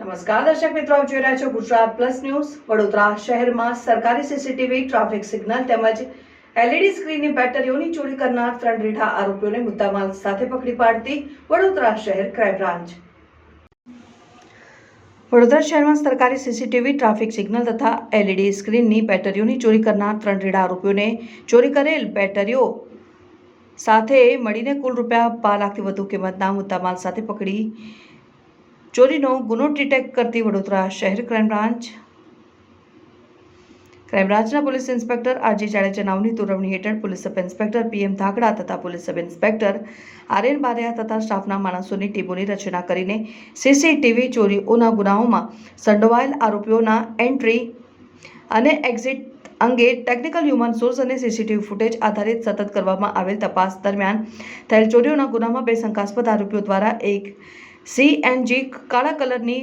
નમસ્કાર, દર્શક મિત્રો, આપ જોઈ રહ્યા છો ગુજરાત પ્લસ ન્યૂઝ. વડોદરા શહેરમાં સરકારી સીસીટીવી, ટ્રાફિક સિગ્નલ તેમજ એલઈડી સ્ક્રીનની બેટરીઓની ચોરી કરનાર ત્રણ રીઢા આરોપીઓને મુદ્દામાલ સાથે પકડી પાડતી વડોદરા શહેર ક્રાઇમ બ્રાન્ચ. વડોદરા શહેરમાં સરકારી સીસીટીવી, ટ્રાફિક સિગ્નલ તથા એલઈડી સ્ક્રીનની બેટરીઓની ચોરી કરનાર ત્રણ રીઢા આરોપીઓને ચોરી કરેલ બેટરીઓ સાથે મળીને કુલ રૂપિયા બાર લાખથી વધુ કિંમતના મુદ્દામાલ સાથે પકડી ચોરીનો ગુનો ડિટેક્ટ કરતી વડોદરા શહેર crime branch. Crime police inspector RG Jadeja નામની તોરવણી હેઠળ police sub inspector PM Dhakada તથા police sub inspector Aryan Bariya તથા સ્ટાફના માણસોની ટીમોની રચના કરીને સીસીટીવી ચોરીઓના ગુનાઓમાં સંડોવાયેલ આરોપીઓના એન્ટ્રી અને એક્ઝિટ અંગે ટેકનિકલ હ્યુમન સોર્સ અને સીસીટીવી ફૂટેજ આધારિત સતત કરવામાં આવેલ તપાસ દરમિયાન થયેલ ચોરીઓના ગુનામાં બે શંકાસ્પદ આરોપીઓ દ્વારા એક સીએનજી કાળા કલરની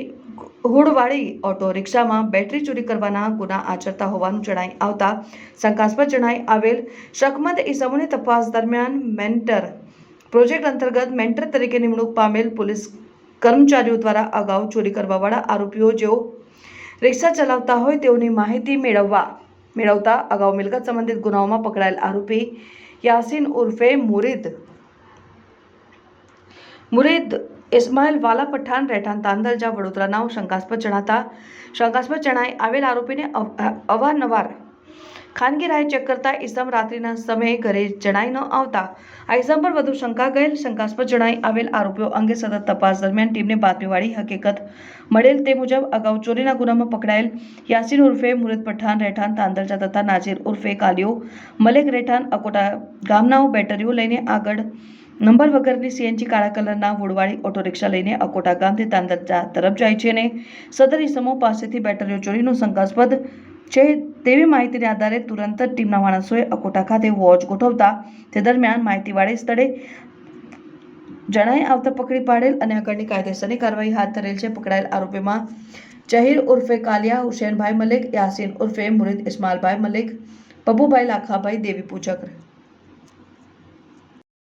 હુડવાળી ઓટો રિક્ષામાં બેટરી ચોરી કરવાના ગુના આચરતા હોવાનું જણાઈ આવતા શંકાસ્પદ જણાઈ આવેલ શકમંદ ઇસમોની તપાસ દરમિયાન મેન્ટર પ્રોજેક્ટ અંતર્ગત મેન્ટર તરીકે નિમણૂક પામેલ પોલીસ કર્મચારીઓ દ્વારા અગાઉ ચોરી કરવાવાળા આરોપીઓ જેઓ રિક્ષા ચલાવતા હોય તેઓની માહિતી મેળવવા મેળવતા અગાઉ મિલકત સંબંધિત ગુનાઓમાં પકડાયેલ આરોપી યાસીન ઉર્ફે મુરીદ મુરીદ ઇસ્માઇલ વાલા પઠાણ રહેઠાણ તાંદલજા વડોદરાના શંકાસ્પદ જણાતા શંકાસ્પદ જણાય આવેલ આરોપીને અવારનવાર ખાનગી રાહે ચેક કરતા ઇસમ રાત્રિના સમયે ઘરે જણાઈ ન આવતા આ ઇસમ પર વધુ શંકા ગયેલ શંકાસ્પદ જણાઈ આવેલ આરોપીઓ અંગે સતત તપાસ દરમિયાન ટીમને બાતમીવાળી હકીકત મળેલ તે મુજબ અગાઉ ચોરીના ગુનામાં પકડાયેલ યાસીન ઉર્ફે મુરદ પઠાણ રહેઠાણ તાંદલજા તથા નાજીર ઉર્ફે કાલિયો મલેક રહેઠાણ અકોટા ગામનાઓ બેટરીઓ લઈને આગળ નંબર વગરની સીએનજી કાળા કલરના વુડવાળી ઓટો રિક્ષા લઈને અકોટા ગામથી તાંદરજા તરફ જાય છે અને સદર ઇસમો પાસેથી બેટરીઓ ચોરીનું શંકાસ્પદ છે તેવી માહિતીને આધારે તુરંત જ ટીમના માણસોએ અકોટા ખાતે વોચ ગોઠવતા તે દરમિયાન માહિતીવાળી સ્થળે જણાઈ આવતા પકડી પાડેલ અને આગળની કાયદેસરની કાર્યવાહી હાથ ધરેલ છે. પકડાયેલ આરોપીમાં જહીર ઉર્ફે કાલિયા, હુસેનભાઈ મલિક, યાસીન ઉર્ફે મુરીદ ઇસ્માલભાઈ મલિક, પબુભાઈ લાખાભાઈ, દેવી પૂજક